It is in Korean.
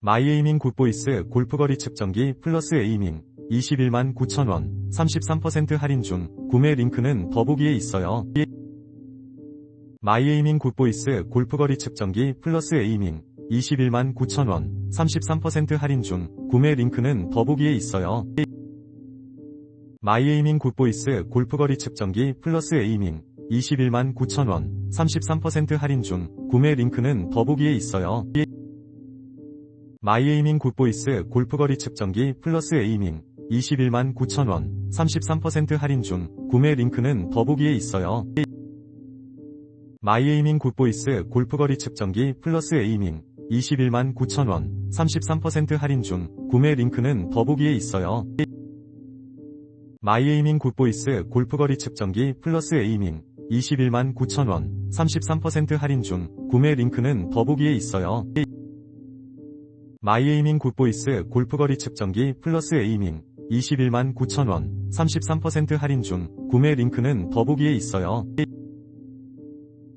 마이에이밍 굿보이스 골프거리 측정기 플러스 에이밍. 21만 9천원. 33% 할인 중. 구매 링크는 더보기에 있어요. 마이에이밍 굿보이스 골프거리 측정기 플러스 에이밍. 21만 9천원. 33% 할인 중. 구매 링크는 더보기에 있어요. 마이에이밍 굿보이스 골프거리 측정기 플러스 에이밍. 21만 9천원. 33% 할인 중. 구매 링크는 더보기에 있어요. 마이에이밍 굿보이스 골프거리 측정기 플러스 에이밍 21만 9천원 33% 할인 중 구매 링크는 더보기에 있어요. 마이에이밍 굿보이스 골프거리 측정기 플러스 에이밍 21만 9천원 33% 할인 중 구매 링크는 더보기에 있어요. 마이에이밍 굿보이스 골프거리 측정기 플러스 에이밍 21만 9천원 33% 할인 중 구매 링크는 더보기에 있어요. 마이에이밍 굿보이스 골프거리 측정기 플러스 에이밍 21만 9천원 33% 할인 중 구매 링크는 더보기에 있어요.